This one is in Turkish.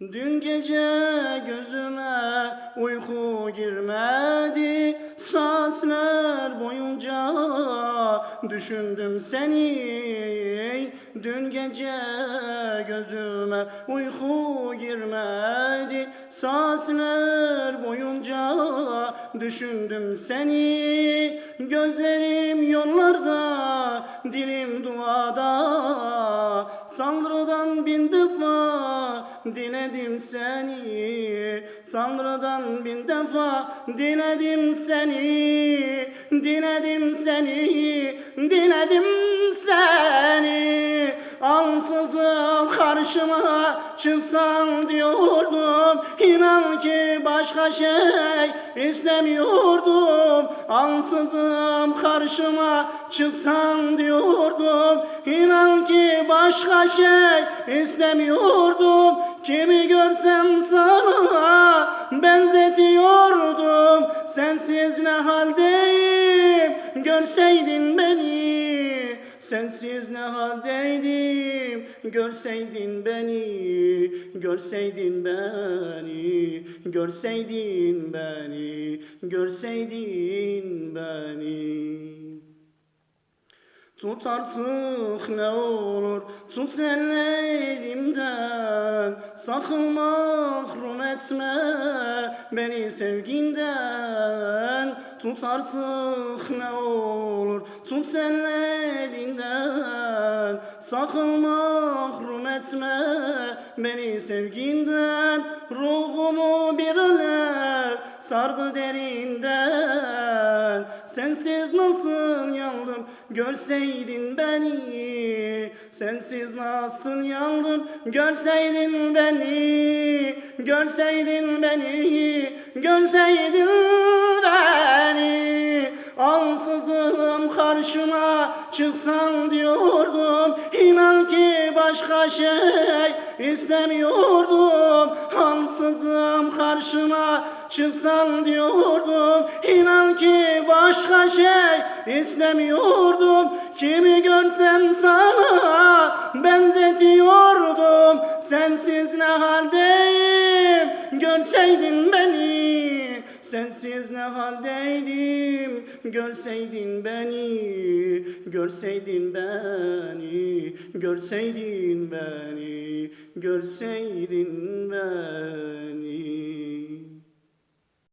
Dün gece gözüme uyku girmedi. Saatler boyunca düşündüm seni. Dün gece gözüme uyku girmedi. Saatler boyunca düşündüm seni. Gözlerim yollarda, dilim duada diledim seni Tanrı'dan bin defa diledim seni. Diledim seni, diledim seni Ansızın karşıma çıksan diyordum. İnan ki başka şey istemiyordum. Ansızın karşıma çıksan diyordum. İnan ki başka şey istemiyordum. Kimi görsem sana benzetiyordum. Sensiz ne haldeyim? Görseydin beni Sensiz ne haldeydim görseydin beni Görseydin beni Görseydin beni Görseydin beni. Tut artık ne olur tut sen elimden Sakın mahrum etme beni sevginden. Tut artık ne olur tut elinden Sakın mahrum etme. Beni sevginden Ruhumu bir alev sardı derinden. Sensiz nasıl yandım görseydin beni? Sensiz nasıl yandım görseydin beni? Görseydin beni, görseydin beni Ansızın karşıma çıksan diyordum. İnan ki başka şey istemiyordum. Ansızın karşıma çıksan diyordum. İnan ki başka şey istemiyordum. Kimi görsem sana benzetiyordum Sensiz ne haldeyim? Görseydin beni Sensiz ne haldeydim görseydin beni Görseydin beni Görseydin beni Görseydin beni